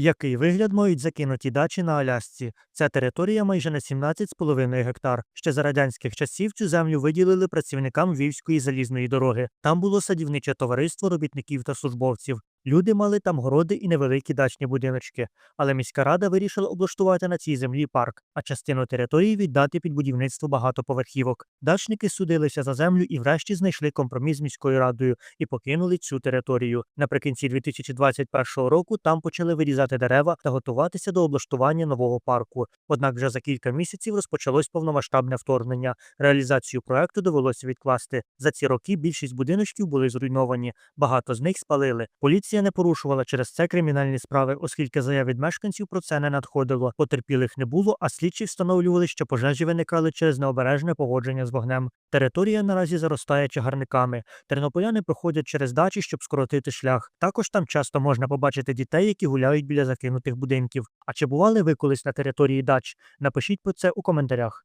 Який вигляд мають закинуті дачі на Алясці? Ця територія майже на 17,5 гектар. Ще за радянських часів цю землю виділили працівникам Вівської залізної дороги. Там було садівниче товариство робітників та службовців. Люди мали там городи і невеликі дачні будиночки, але міська рада вирішила облаштувати на цій землі парк, а частину території віддати під будівництво багатоповерхівок. Дачники судилися за землю і врешті знайшли компроміс з міською радою і покинули цю територію. Наприкінці 2021 року там почали вирізати дерева та готуватися до облаштування нового парку. Однак вже за кілька місяців розпочалось повномасштабне вторгнення. Реалізацію проекту довелося відкласти. За ці роки більшість будиночків були зруйновані, багато з них спалили. Поліція не порушувала через це кримінальні справи, оскільки заяв від мешканців про це не надходило. Потерпілих не було, а слідчі встановлювали, що пожежі виникали через необережне погодження з вогнем. Територія наразі заростає чагарниками. Тернополяни проходять через дачі, щоб скоротити шлях. Також там часто можна побачити дітей, які гуляють біля закинутих будинків. А чи бували ви колись на території дач? Напишіть про це у коментарях.